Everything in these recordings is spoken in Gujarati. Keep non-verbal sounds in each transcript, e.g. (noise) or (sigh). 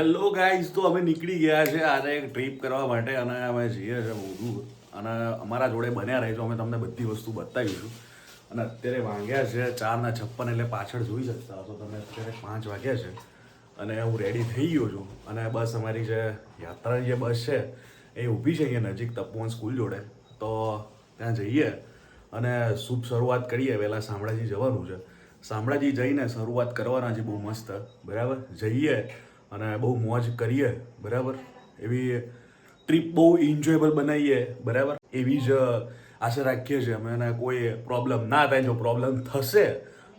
હેલો ગાઈઝ તો અમે નીકળી ગયા છે આજે એક ટ્રીપ કરવા માટે અને અમે જઈએ છીએ મોઢું અને અમારા જોડે બન્યા રહીશું અમે તમને બધી વસ્તુ બતાવીશું. અને અત્યારે વાગ્યા છે ચારના છપ્પન એટલે પાછળ જોઈ શકતા તો તમે. અત્યારે પાંચ વાગ્યા છે અને હું રેડી થઈ ગયો છું. અને બસ અમારી જે યાત્રાની જે બસ છે એ ઊભી છે અહીંયા નજીક તપોવન સ્કૂલ જોડે. તો ત્યાં જઈએ અને શુભ શરૂઆત કરીએ. વહેલાં શામળાજી જવાનું છે. શામળાજી જઈને શરૂઆત કરવાના છે બહુ મસ્ત. બરાબર? જઈએ. અને બહુ મોજ કરીએ, બરાબર? એવી ટ્રીપ બહુ એન્જોયબલ બનાવીએ, બરાબર? એવી જ આશા રાખીએ છીએ, અમે અને કોઈ પ્રોબ્લેમ ના થાય, જો પ્રોબ્લેમ થશે,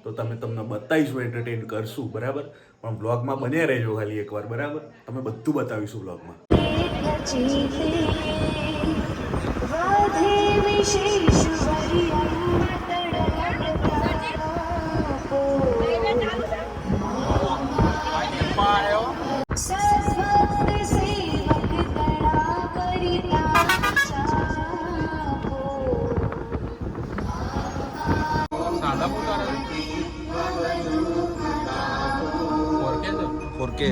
તો તમે તમને બતાવીશું એન્ટરટેન કરશું, બરાબર? પણ બ્લોગમાં બન્યા રહેજો ખાલી એકવાર, બરાબર? તમે બધું બતાવીશું બ્લોગમાં ફોર કે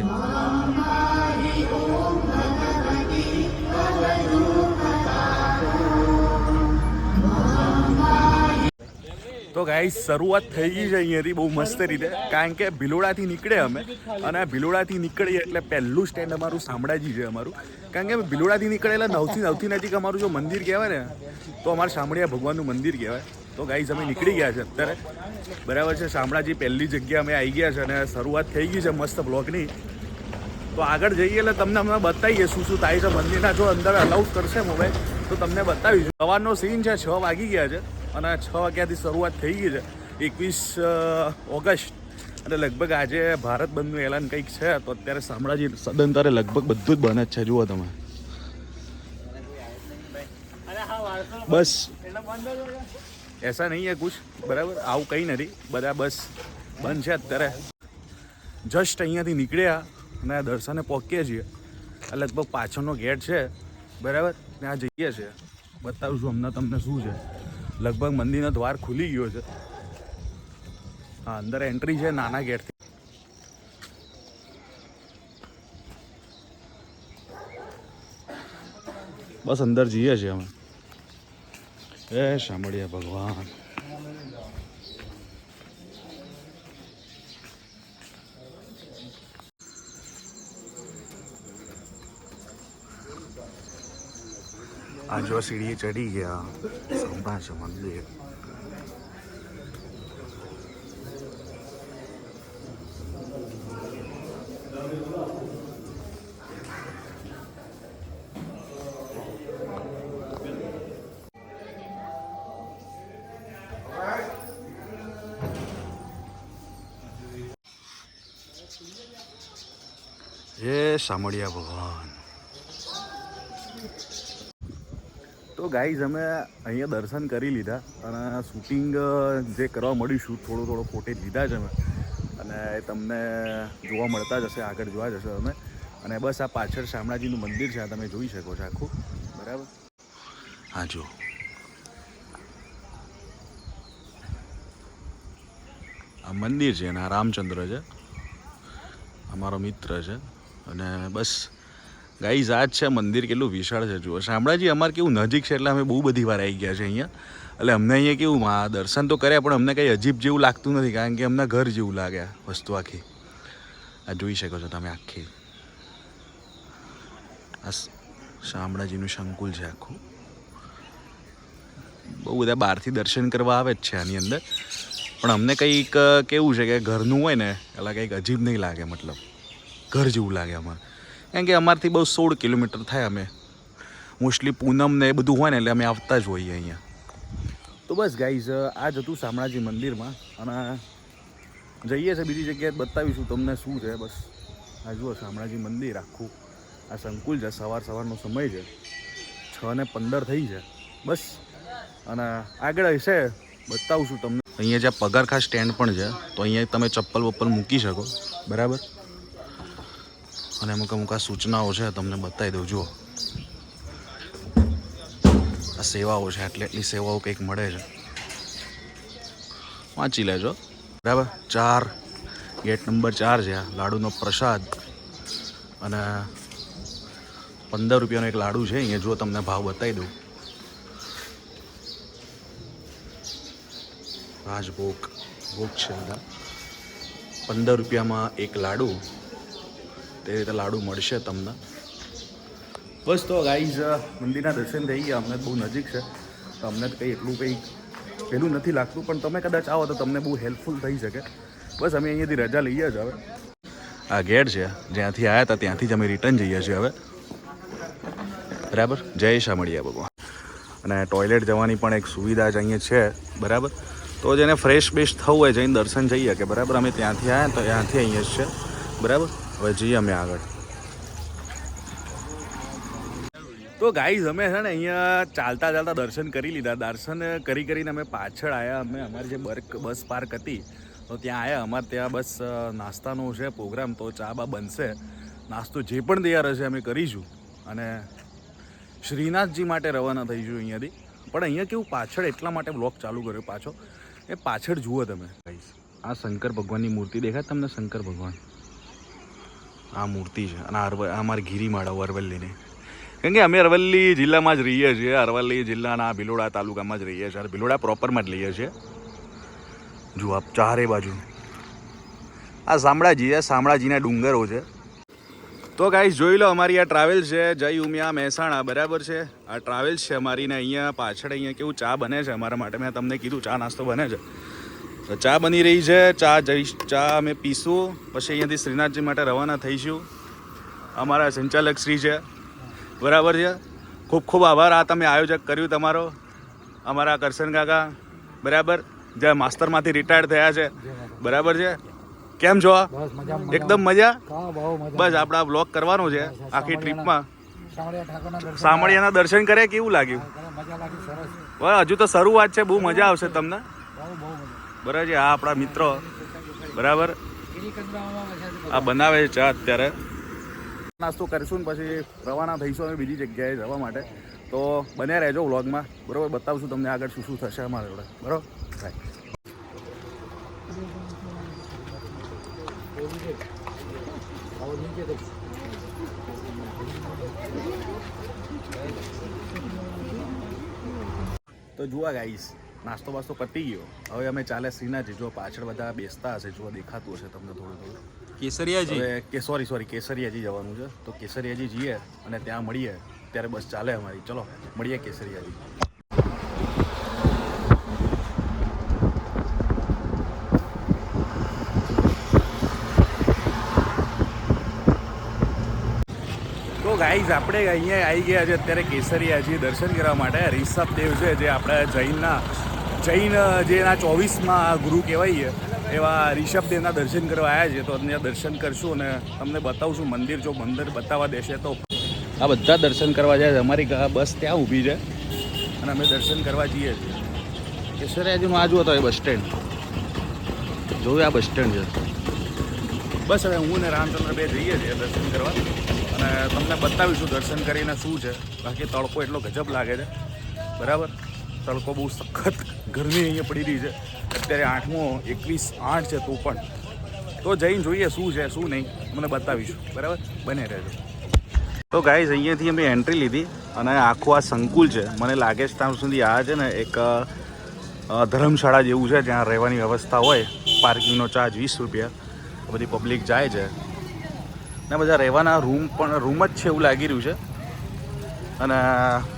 તો ગાઈસ શરૂઆત થઈ ગઈ છે અહીંયાથી બહુ મસ્ત રીતે. કારણ કે ભિલોડાથી નીકળે અમે અને ભિલોડાથી નીકળીએ એટલે પહેલું સ્ટેન્ડ અમારું શામળાજી છે અમારું. કારણ કે અમે ભિલોડાથી નીકળે એટલે નવથી નવથી નજીક અમારું જો મંદિર કહેવાય ને, તો અમારે શામળિયા ભગવાનનું મંદિર કહેવાય. તો ગાઈઝ અમે નીકળી ગયા છે અત્યારે. બરાબર છે શામળાજી પહેલી જગ્યા અમે આવી ગયા છે અને શરૂઆત થઈ ગઈ છે મસ્ત બ્લોગની તો આગળ જઈએ એટલે તમને અમે બતાવીએ શું શું થાય છે મંદિરના. જો અંદર અલાઉડ કરશે મોબાઈલ તો તમને બતાવીશું. સવારનો સીન છે છ વાગી ગયા છે અને છ વાગ્યાથી શરૂઆત થઈ ગઈ છે. એકવીસ ઓગસ્ટ. અને લગભગ આજે ભારત બંધનું એલાન કંઈક છે તો અત્યારે શામળાજી સદંતરે લગભગ બધું જ બને જ છે જુઓ તમે. બસ. એસા નહીં હે કુછ, બરાબર? આવું કંઈ નથી. બધા બસ બંધ છે અત્યારે. જસ્ટ અહીંયાથી નીકળ્યા અને આ દર્શને પહોંચીએ છીએ. આ લગભગ પાછળનો ગેટ છે, બરાબર? ત્યાં જઈએ છીએ. બતાવું છું હમણાં તમને શું છે. લગભગ મંદિરનો દ્વાર ખુલી ગયો છે. હા, અંદર એન્ટ્રી છે નાના ગેટથી. બસ અંદર જઈએ છીએ અમે. એ શામળિયા ભગવાન. આ જો સીડીએ ચડી ગયા સંભાષ મંદિર. જય શામળિયા ભગવાન. તો ગાઈઝ અમે અહીંયા દર્શન કરી લીધા અને શૂટિંગ જે કરવા મળ્યું શૂટ થોડો થોડો ફોટેજ લીધા છે અમે. અને એ તમને જોવા મળતા જ હશે આગળ જોવા જશે અમે. અને બસ આ પાછળ શામળાજીનું મંદિર છે આ તમે જોઈ શકો છો આખું. બરાબર? હા જો આ મંદિર છે આ રામચંદ્ર છે. અમારો મિત્ર છે. અને બસ, ગાઈઝ આ જ છે મંદિર કેટલું વિશાળ છે, જુઓ. શામળાજી અમારે કેવું નજીક છે એટલે અમે બહુ બધી વાર આવી ગયા છે અહીંયા. એટલે અમને અહીંયા કેવું આ દર્શન તો કર્યા, પણ અમને કંઈ અજીબ જેવું લાગતું નથી, કારણ કે અમને ઘર જેવું લાગે વસ્તુ આખી. આ જોઈ શકો છો તમે આખી. આ શામળાજીનું સંકુલ છે આખું. બહુ બધા બહારથી દર્શન કરવા આવે જ છે આની અંદર. પણ અમને કંઈક કેવું છે કે ઘરનું હોય ને એટલે કંઈક અજીબ નહીં લાગે, મતલબ. ઘર જેવું લાગે અમારે. કારણ કે અમારથી બહુ સોળ કિલોમીટર થાય અમે. મોસ્ટલી પૂનમ ને એ બધું હોય ને એટલે અમે આવતા જ હોઈએ અહીંયા. તો બસ ગાઈઝ આ જ હતું શામળાજી મંદિરમાં અને જઈએ છે બીજી જગ્યાએ બતાવીશું તમને શું છે બસ. આ જુઓ શામળાજી મંદિર આખું. આ સંકુલ છે, સવાર સવારનો સમય છે. છ ને પંદર થઈ છે. બસ. અને આગળ હશે બતાવું છું તમને. અહીંયા જ્યાં પગારખા સ્ટેન્ડ પણ છે, તો અહીંયા તમે ચપ્પલ વપ્પલ મૂકી શકો. બરાબર? અને અમુક અમુક આ સૂચનાઓ છે, તમને બતાવી દઉં, જુઓ. આ સેવાઓ છે, આટલી આટલી સેવાઓ કંઈક મળે છે. વાંચી લેજો. બરાબર? ચાર. ગેટ નંબર ચાર છે આ, લાડુનો પ્રસાદ. અને પંદર રૂપિયાનો એક લાડુ છે, અહીંયા જો તમને ભાવ બતાવી દઉં. રાજભોગ. ભોગ છે પંદર રૂપિયામાં એક લાડુ. તે રીતે લાડુ મળશે તમને. બસ તો ગાઈઝ મંદિરના દર્શન થઈ ગયા. અમને બહુ નજીક છે. તો અમને તો કંઈ એટલું કંઈ પેલું નથી લાગતું. પણ તમે કદાચ આવો તો તમને બહુ હેલ્પફુલ થઈ શકે. બસ અમે અહીંયાથી રજા લઈએ જ હવે. આ ગેટ છે. જ્યાંથી આવ્યા હતા ત્યાંથી જ અમે રિટર્ન જઈએ છીએ હવે. બરાબર? જય શામળિયા ભગવાન અને ટોયલેટ જવાની પણ એક સુવિધા જ અહીંયા છે. બરાબર? તો જેને ફ્રેશ બેશ થવું હોય જઈને દર્શન જઈએ કે બરાબર? અમે ત્યાંથી આવ્યા તો ત્યાંથી અહીંયા જ છે. બરાબર? હવે જઈએ અમે આગળ. તો ગાઈઝ અમે છે ને અહીંયા ચાલતા ચાલતા દર્શન કરી લીધા. દર્શન કરી કરીને અમે પાછળ આવ્યા અમે અમારી જે બર્ક બસ પાર્ક હતી, તો ત્યાં આવ્યા અમારે ત્યાં બસ નાસ્તાનો છે, પ્રોગ્રામ, તો ચા બા બનશે. નાસ્તો જે પણ તૈયાર હશે અમે કરીશું. અને શ્રીનાથજી માટે રવાના થઈશું અહીંયાથી. પણ અહીંયા કેવું પાછળ એટલા માટે બ્લોક ચાલુ કર્યો પાછો. એ પાછળ જુઓ તમે. આ શંકર ભગવાનની મૂર્તિ દેખાય તમને, શંકર ભગવાન? આ મૂર્તિ છે. અને અરવલ અમારી ગિરિમાળા અરવલ્લીની. કેમ કે અમે અરવલ્લી જિલ્લામાં જ રહીએ છીએ. અરવલ્લી જિલ્લાના ભિલોડા તાલુકામાં જ રહીએ છીએ. ભિલોડા પ્રોપરમાં જ લઈએ છીએ. જુઓ આપ ચારે બાજુ. આ શામળાજી છે. શામળાજીના ડુંગરો છે. તો ગાઈસ જોઈ લો અમારી આ ટ્રાવેલ છે. જય ઉમિયા મહેસાણા. બરાબર છે? આ ટ્રાવેલ્સ છે અમારી ને અહીંયા પાછળ અહીંયા કેવું ચા બને છે અમારા માટે. મેં તમને કીધું ચા નાસ્તો બને છે. તો ચા બની રહી છે. ચા જઈશ ચા અમે પીશું. પછી અહીંયાથી શ્રીનાથજી માટે રવાના થઈશું. અમારા સંચાલક શ્રી છે. બરાબર છે? ખૂબ ખૂબ આભાર. આ તમે આયોજક કર્યું તમારો. અમારા કરશન કાકા. બરાબર? જે માસ્તરમાંથી રિટાયર્ડ થયા છે. બરાબર છે? કેમ છો? એકદમ મજા? બસ આપણા બ્લોગ કરવાનો છે. આખી ટ્રીપમાં સામળિયાના દર્શન કરે કેવું લાગ્યું? હજુ તો શરૂઆત છે. બહુ મજા આવશે તમને. બરાબર છે? આ આપણા મિત્રો. બરાબર? આ બનાવે છે ચા અત્યારે. નાસ્તો કરીશું ને પછી રવાના થઈશું અમે બીજી જગ્યાએ જવા માટે. તો બને રહેજો વ્લોગમાં. બરાબર? બતાવશું તમને આગળ શું શું થશે અમારા જોડે. બરાબર? તો જુઓ ગાઈસ નાસ્તો બાસ્તો પતી ગયો. હવે અમે ચાલે શ્રીનાથજી. જો પાછળ બધા બેસતા હશે જો દેખાતું હશે તમને થોડું થોડું. કેસરિયાજી? કે સોરી સોરી કેસરિયાજી જવાનું છે. તો કેસરિયાજી જઈએ અને ત્યાં મળીએ. ત્યારે બસ ચાલે અમારી. ચલો મળીએ કેસરિયાજી તો ગાઈઝ આપણે અહીંયા આવી ગયા છે અત્યારે કેસરિયાજી દર્શન કરવા માટે. રિષભ દેવ છે જે આપણા જૈનના, જૈન જેના ચોવીસમાં ગુરુ કહેવાય એવા રિષભ દેવના દર્શન કરવા આવ્યા છે તો ત્યાં દર્શન કરશું અને તમને બતાવશું મંદિર. જો મંદિર બતાવવા દેશે તો આ બધા દર્શન કરવા જાય છે. અમારી બસ ત્યાં ઊભી છે. અને અમે દર્શન કરવા જઈએ છીએ. કેસરિયાજીનું આ જુઓ તો એ બસ સ્ટેન્ડ. જોયું આ બસ સ્ટેન્ડ છે. બસ હવે હું ને રામચંદ્ર બે જઈએ છીએ દર્શન કરવા. તમને બતાવીશું દર્શન કરીને શું છે. બાકી તડકો એટલો ગજબ લાગે છે. બરાબર? તડકો બહુ સખત ગરમી અહીંયા પડી રહી છે. અત્યારે આઠમો, એકવીસ, આઠ છે તો પણ. તો જઈને જોઈએ શું છે, શું નહીં. મને બતાવીશું. બરાબર? બને રહેજો. તો ગાઈઝ અહીંયાથી અમે એન્ટ્રી લીધી અને આખું આ સંકુલ છે. મને લાગે છે ત્યાં સુધી આ છે ને એક ધર્મશાળા જેવું છે જ્યાં રહેવાની વ્યવસ્થા હોય. પાર્કિંગનો ચાર્જ વીસ રૂપિયા. બધી પબ્લિક જાય છે. ને બધા રહેવાના રૂમ પણ રૂમ જ છે એવું લાગી રહ્યું છે. અને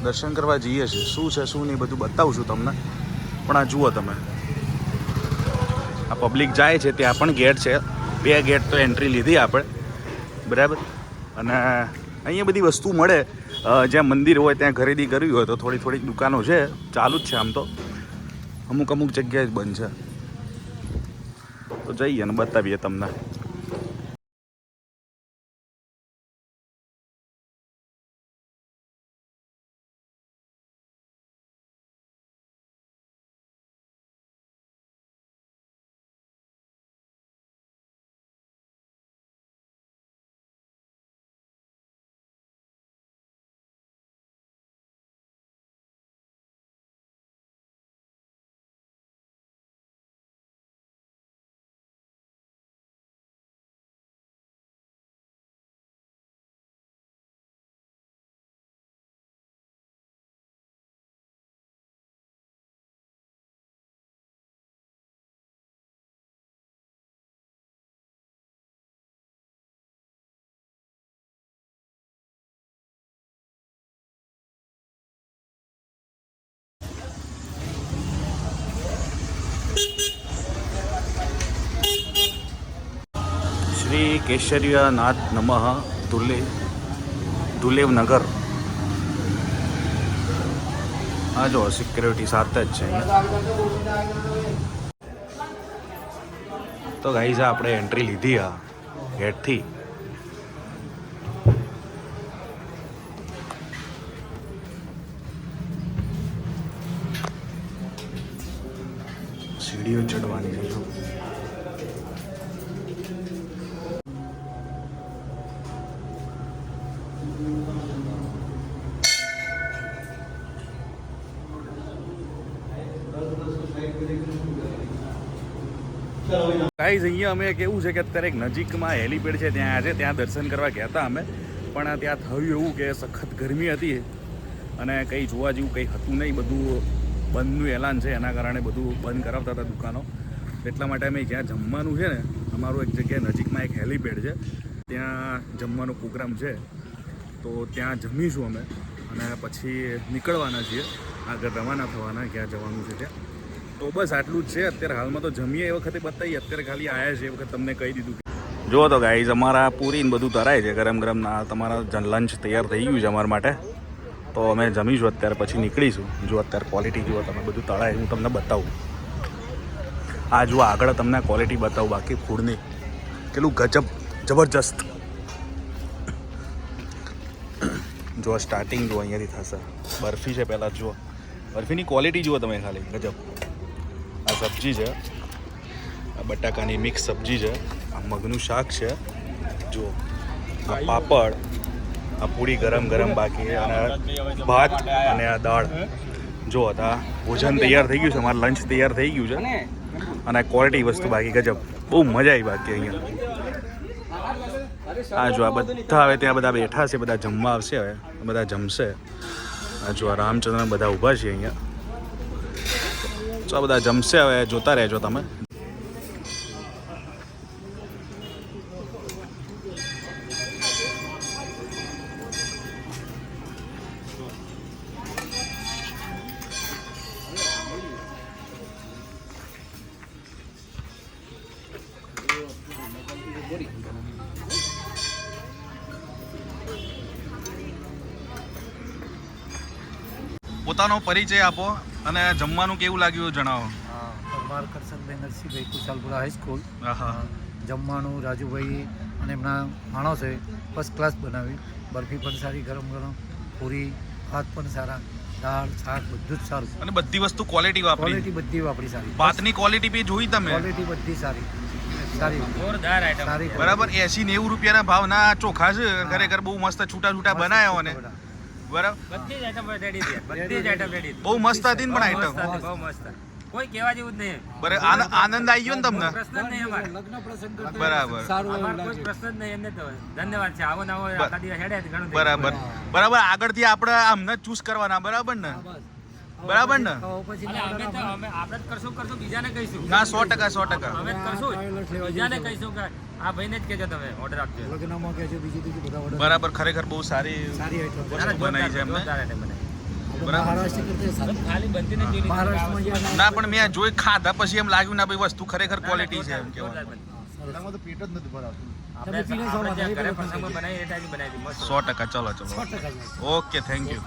દર્શન કરવા જઈએ છીએ. શું છે, શું નહીં, બધું બતાવું છું તમને. પણ આ જુઓ તમે. આ પબ્લિક જાય છે, ત્યાં પણ ગેટ છે. બે ગેટ તો એન્ટ્રી લીધી આપણે. બરાબર? અને અહીંયા બધી વસ્તુ મળે. જ્યાં મંદિર હોય, ત્યાં ખરીદી કરવી હોય, તો થોડી થોડીક દુકાનો છે. ચાલુ જ છે આમ તો. અમુક અમુક જગ્યાએ જ બંધ છે. તો જઈએ અને બતાવીએ તમને. શ્રી કેશરીયનાથ નમઃ દુલે દુલેવનગર આ જો સિક્યુરિટી સાથે જ છે તો ગાઈઝ આપણે એન્ટ્રી લીધી આ ગેટથી સીડીઓ ચડવાની છે ગાઈઝ, અહીંયા અમે કેવું છે કે અત્યારે એક નજીકમાં હેલીપેડ છે, ત્યાં આજે ત્યાં દર્શન કરવા ગયા હતા અમે. પણ ત્યાં થયું એવું કે સખત ગરમી હતી અને કંઈ જોવા જેવું કંઈ હતું નહીં. બધું બંધનું એલાન છે, એના કારણે બધું બંધ કરાવતા હતા દુકાનો. એટલા માટે અમે જ્યાં જમવાનું છે ને, અમારું એક જગ્યાએ નજીકમાં એક હેલીપેડ છે. ત્યાં જમવાનો પ્રોગ્રામ છે. તો ત્યાં જમીશું અમે અને પછી નીકળવાના છીએ. આગળ રવાના થવાના ક્યાં જવાનું છે ત્યાં. તો બસ આટલું જ છે. અત્યારે હાલમાં તો જમીએ એ વખતે બતાવીએ. અત્યારે ખાલી આવ્યા છે એ વખત તમને કહી દીધું જુઓ તો ગાઈઝ અમારા પૂરી ને બધું તરાય છે ગરમ ગરમ તમારા લંચ તૈયાર થઈ ગયું છે અમારા માટે. તો અમે જમીશું અત્યારે, પછી નીકળીશું. જો અત્યારે ક્વોલિટી જુઓ તમે, બધું તળાય હું તમને બતાવું. આ જુઓ આગળ તમને ક્વોલિટી બતાવું, બાકી ફૂડની. કેટલું ગજબ, જબરજસ્ત. જો સ્ટાર્ટિંગ જુઓ, અહીંયાથી થશે. બરફી છે પહેલાં, જુઓ. બરફીની ક્વોલિટી જુઓ તમે ખાલી, ગજબ. સબ્જી છે. આ બટાકાની મિક્સ સબ્જી છે. આ મગનું શાક છે. જુઓ. આ પાપડ આ પૂરી ગરમ ગરમ બાકી અને ભાત અને આ દાળ. જો હતા ભોજન તૈયાર થઈ ગયું છે. અમારું લંચ તૈયાર થઈ ગયું છે. અને? આ ક્વોલિટી વસ્તુ બાકી ગજબ. બહુ મજા આવી બાકી અહીંયા. આ જો આ બધા હવે ત્યાં બધા બેઠા છે. બધા જમવા આવશે હવે. બધા જમશે. આ જો આ રામચંદ્ર બધા ઊભા છે અહીંયા. તો આ બધા જમશે હવે જોતા રહેજો તમે. પોતાનો પરિચય આપો. અને જમવાનું કેવું લાગ્યું જણાવો? પરમાર કરશનભાઈ નરસિંહભાઈ કુશાલપુરા હાઈસ્કૂલ આહા. જમવાનું રાજુભાઈ અને એમના માણસે ફર્સ્ટ ક્લાસ બનાવી. બરફી પણ સારી ગરમ ગરમ. પૂરી ભાત પણ સારા. દાળ શાક બધું જ સારું. અને બધી વસ્તુ ક્વોલિટી વાપરી. ક્વોલિટી બધી વાપરી સારી. ભાતની ક્વોલિટી બી જોઈ તમે? ક્વોલિટી બધી સારી. સારી. જોરદાર આઈટમ સારી બરાબર એસી નેવું રૂપિયાના ભાવના ચોખા છે. ખરેખર બહુ મસ્ત છૂટા છૂટા બનાવ્યા ને. બરાબર? બધી જ આઈટમ રેડી છે (laughs) બધી જ આઈટમ રેડી બહુ મસ્ત હતી ને પણ આઈટમ બહુ મસ્ત. કોઈ કહેવા જેવું જ નહીં. બરાબર આનંદ આનંદ આવી ગયો ને તમને? પ્રશ્ન જ નહીં અમારે. લગ્ન પ્રસંગ બરાબર. સારું કોઈ પ્રશ્ન જ નહીં એમને તો. ધન્યવાદ છે. આવો નવો આખા દિવસ હેડે ઘણું બરાબર. બરાબર આગળથી આપણે આમને ચૂઝ કરવાના બરાબર ને? બરાબર ને? તો પછી ગયું. અને અમે તો અમે આપણે જ કરશું કરશું બીજાને કહીશું. ના સો ટકા સો ટકા. અમે કરશું. બીજાને કહીશું કે આ ભાઈને જ કહેજો તમે ઓર્ડર આપજો. લગ્નમાં કે બીજી બીજી બધા order. બરાબર ખરેખર બહુ સારી સારી બનાવી છે એમને. ને પણ મેં જોઈ ખાધા પછી એમ લાગ્યું ના ભાઈ વસ્તુ ખરેખર ક્વોલિટી છે એમ જોરદાર કેવું બની. આપણે તમે પીને આપણે સવારે જ્યાં ઘરે આવી પ્રસંગમાં બનાવી એ ટાઈપની બનાવી હતી, મસ્ત. સો ટકા ચલો ચલો. Okay thank you.